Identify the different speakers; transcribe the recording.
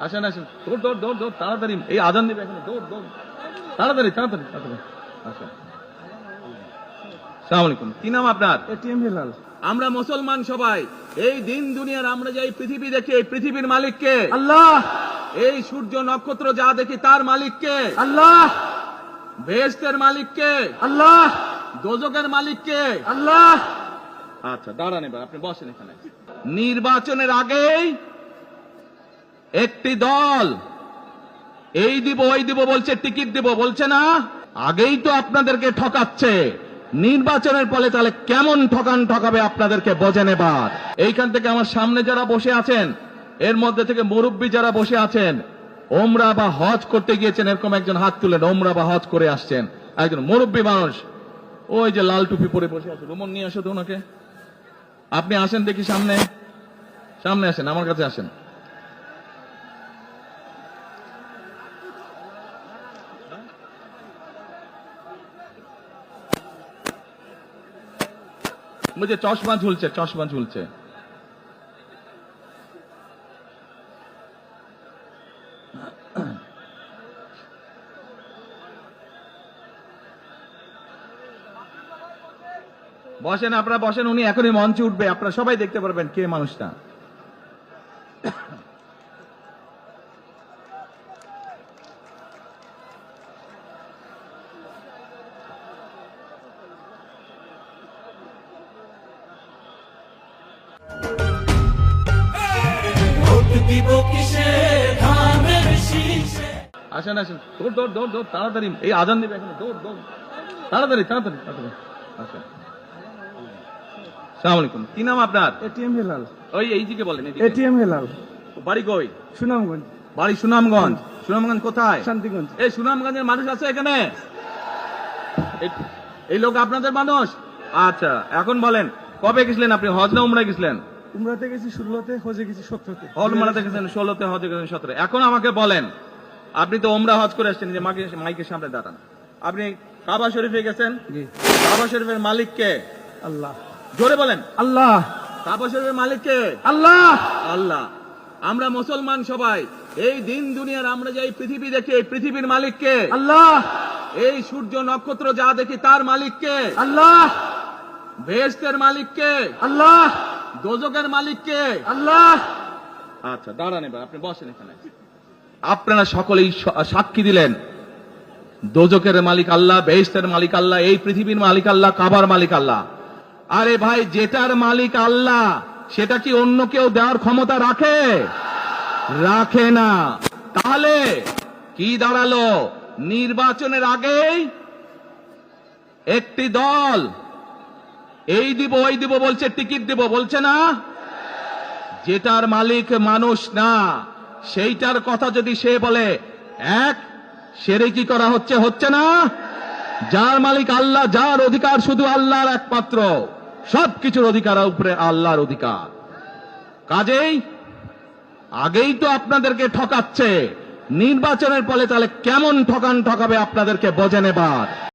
Speaker 1: আসেন আসেন। দৌড় দৌড় দৌড় দৌড় তাড়াতাড়ি। এই আজান দিবে এখানে। দৌড় দৌড়। তাড়াতাড়ি তাড়াতাড়ি তাড়াতাড়ি। আসেন। কি নাম আপনার?
Speaker 2: এটিএম হেলাল।
Speaker 1: আমরা মুসলমান সবাই। এই দিন দুনিয়ার আমরা যে এই পৃথিবী দেখি এই পৃথিবীর মালিককে?
Speaker 2: আল্লাহ!
Speaker 1: এই সূর্য নক্ষত্র যা দেখি তার মালিককে?
Speaker 2: আল্লাহ!
Speaker 1: বেহেস্তের মালিককে?
Speaker 2: আল্লাহ!
Speaker 1: দোজকের মালিককে?
Speaker 2: আল্লাহ!
Speaker 1: আচ্ছা দাঁড়ান এবার আপনি বসেন এখানে। নির্বাচনের আগেই একটি দল। এই দিব, ওই দিব বলছে, টিকিট দিব, বলছে না, আগেই তো আপনাদেরকে ঠকাচ্ছে। নির্বাচনের ফলে তাহলে কেমন ঠকান ঠকাবে আপনাদেরকে বোঝেন এবার। এইখান থেকে আমার সামনে যারা বসে আছেন, এর মধ্যে থেকে মুরব্বী যারা বসে আছেন, ওমরা বা হজ করতে গিয়েছেন, এরকম একজন হাত তুলেন, ওমরা বা হজ করে আসছেন। একজন মুরব্বী মানুষ, ওই যে লাল টুপি পরে বসে আছে, রুমন নিয়ে আসো তো ওনাকে। আপনি আসেন দেখি সামনে। সামনে আসেন, আমার কাছে আসেন। বুঝে চশমা ঝুলছে চশমা ঝুলছে। বসেন, আপনারা বসেন, উনি এখনই মঞ্চে উঠবে। আপনারা সবাই দেখতে পারবেন কে মানুষটা।
Speaker 3: দিব কিসে? ধানের শীষে।
Speaker 1: আসেন আসেন। দৌড় দৌড় দৌড় দৌড়। তাড়াতাড়ি। এই আজান দিবে এখানে দৌড় দৌড়। তাড়াতাড়ি তাড়াতাড়ি তাড়াতাড়ি। আসেন। সালাম আলাইকুম। কি নাম আপনার?
Speaker 2: এটিএম হেলাল।
Speaker 1: ওই এইদিকে বলেন
Speaker 2: এটিএম হেলাল।
Speaker 1: বাড়ি কই?
Speaker 2: সুনামগঞ্জ।
Speaker 1: বাড়ি সুনামগঞ্জ। সুনামগঞ্জ কোথায়?
Speaker 2: শান্তিগঞ্জ।
Speaker 1: এই সুনামগঞ্জের মানুষ আছে এখানে? এই- এই লোক আপনাদের মানুষ? আচ্ছা এখন বলেন কবে গেছিলেন আপনি? হজ না উমরা গেছিলেন?
Speaker 2: উমরাতে গেছি ষোলোতে হজে গেছি সতেরোতে।
Speaker 1: হল মারাতে গেছেন ষোলোতে হজে গেছেন সতেরো এখন আমাকে বলেন আপনি তো ওমরা হজ করে আসছেন যে মাকে মাইকের সামনে দাঁড়ান। আপনি কাবা শরীফে গেছেন? কাবা শরীফের মালিককে
Speaker 2: আল্লাহ।
Speaker 1: জোরে বলেন।
Speaker 2: আল্লাহ।
Speaker 1: কাবা শরীফের মালিককে
Speaker 2: আল্লাহ।
Speaker 1: আল্লাহ। আমরা মুসলমান সবাই এই দিন দুনিয়ার আমরা যে এই পৃথিবী দেখি এই পৃথিবীর মালিককে
Speaker 2: আল্লাহ।
Speaker 1: এই সূর্য নক্ষত্র যা দেখি তার মালিককে
Speaker 2: আল্লাহ।
Speaker 1: বেহেস্তের মালিককে
Speaker 2: আল্লাহ।
Speaker 1: দোজকের মালিককে
Speaker 2: আল্লাহ।
Speaker 1: আচ্ছা দাঁড়ান এবার আপনি বসেন এখানে। আপনারা সকলেই সাক্ষী দিলেন দোজকের মালিক আল্লাহ বেহেস্তের মালিক আল্লাহ এই পৃথিবীর মালিক আল্লাহ কাবার মালিক আল্লাহ। আরে ভাই যেটার মালিক আল্লাহ সেটা কি অন্য কেউ দেওয়ার ক্ষমতা রাখে? রাখে না। তাহলে কি দাঁড়াল? নির্বাচনের আগেই একটি দল এই দিব, ওই দিব, বলছে, টিকিট দিব, বলছে না? যেটার মালিক মানুষ না, সেইটার কথা যদি সে বলে, এক, সেরে কি করা হচ্ছে হচ্ছে না? যার মালিক আল্লাহ, যার অধিকার শুধু আল্লাহর একমাত্র, সবকিছুর অধিকার উপরে আল্লাহর অধিকার। কাজেই আগেই তো আপনাদেরকে ঠকাচ্ছে, নির্বাচনের ফলে তাহলে কেমন ঠকান ঠকাবে আপনাদেরকে বোঝেন এবার।